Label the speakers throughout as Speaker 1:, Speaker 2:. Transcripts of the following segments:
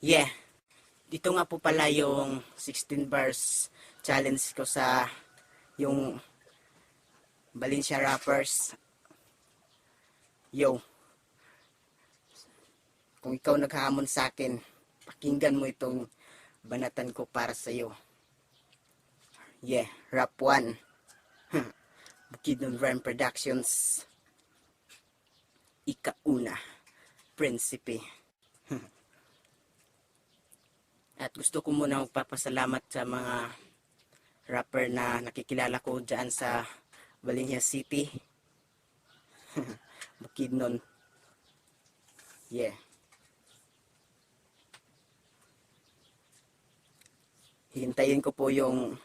Speaker 1: Yeah. Dito nga po pala yung 16 bars challenge ko sa yung Valencia Rappers. Yo. Kung ikaw naghahamon sa akin, pakinggan mo itong banatan ko para sa iyo. Yeah, rap 1. Bukidnon Rhyme Productions. Ikauna. Prinsipe. At gusto ko muna magpapasalamat sa mga rapper na nakikilala ko dyan sa Valencia City. Bukidnon. Yeah. Hintayin ko po yung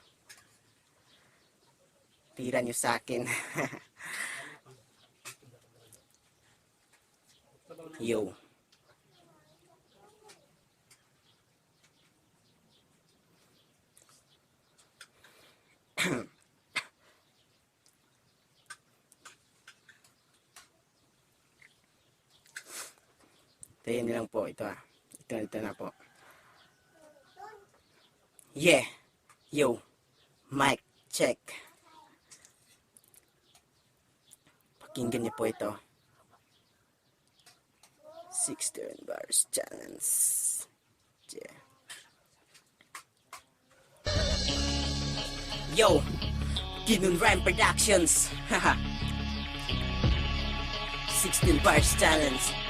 Speaker 1: tira nyo sa akin. Yo. Tayin lang po ito ah. Ito, ito na po. Yeah. Yo. Mic check. Pakinggan niyo po ito. 16 bars challenge. Yeah. Yo. Ginun Rhyme Productions. Haha. 16 bars challenge.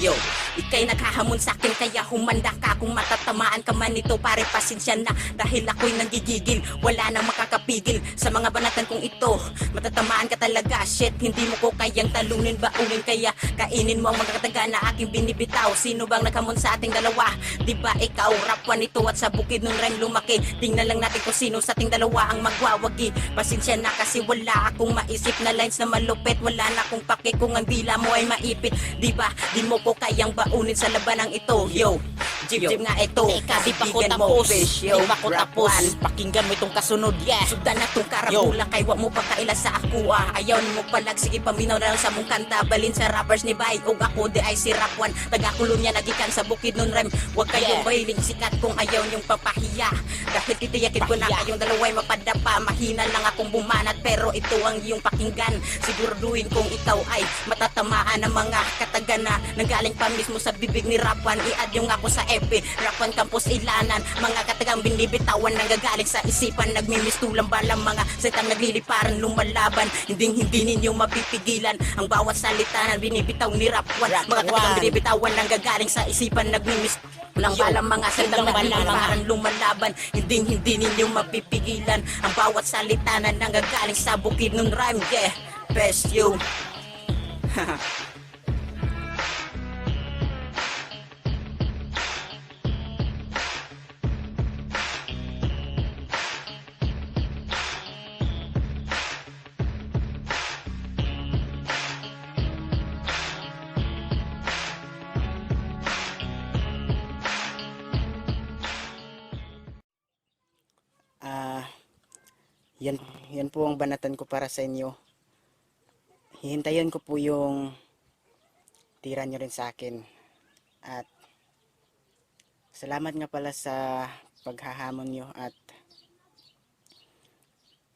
Speaker 1: Yo, ikay naghahamon sa akin kaya humanda ka. Kung matatamaan ka man ito pare pasensya na. Dahil ako'y nanggigigil wala nang makakapigil. Sa mga banatan kong ito matatamaan ka talaga. Shit hindi mo ko kayang talunin baunin kaya kainin mo ang mga kataga na aking binibitaw. Sino bang naghamon sa ating dalawa? Di ba ikaw rapwan ito at sa bukid ng rhyme lumaki? Tingnan lang natin kung sino sa ating dalawa ang magwawagi. Pasensya na kasi wala akong maisip na lines na malupit. Wala na akong pake kung ang dila mo ay maipit. Di ba di mo ko kayang baunin sa labanang ito yo Jib jib nga ito.
Speaker 2: Teka, di pa ko tapos. Di pa ko tapos. Pakinggan mo itong kasunod, yeah.
Speaker 1: Sugdan na tong karabula kay wa mo pagkaila sa ako ah. Ayaw mo palag sige paminaw na lang sa mong kanta. Balin sa rappers ni Bay ug ako di ay si Rapwan taga niya nagikan sa bukid nun rem. Wag kayong
Speaker 2: Yeah.
Speaker 1: mahiling sikat kung ayaw niyong papahiya. Dahil titiyakin ko na kayong dalaway mapadapa. Mahina lang akong bumanat pero ito ang iyong pakinggan. Siguraduhin kung ikaw ay matatamaan ng mga katagana nanggaling pa mismo sa bibig ni Rapwan i-add yung ako sa FB Rapwan Campus Ilanan. Mga katagang binibitawan nanggagaling sa isipan. Nagmimistulang balang mga setang nagliliparan lumalaban. Hindi hindi ninyo mapipigilan ang bawat salita na binibitaw ni Rapwan mga katagang binibitawan nanggagaling sa isipan. Nagmimis lang
Speaker 2: Yo,
Speaker 1: balang mga
Speaker 2: mga-
Speaker 1: nagliliparan lumalaban. Hindi hindi ninyo mapipigilan ang bawat salita na nanggagaling sa bukid ng rhyme. Yeah best you yan, yan po ang banatan ko para sa inyo. Hihintayin ko po yung tira nyo rin sa akin. At salamat nga pala sa paghahamon nyo at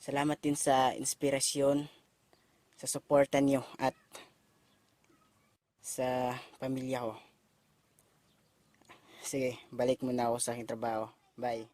Speaker 1: salamat din sa inspirasyon, sa suporta nyo at sa pamilya ko. Sige, balik muna ako sa aking trabaho. Bye.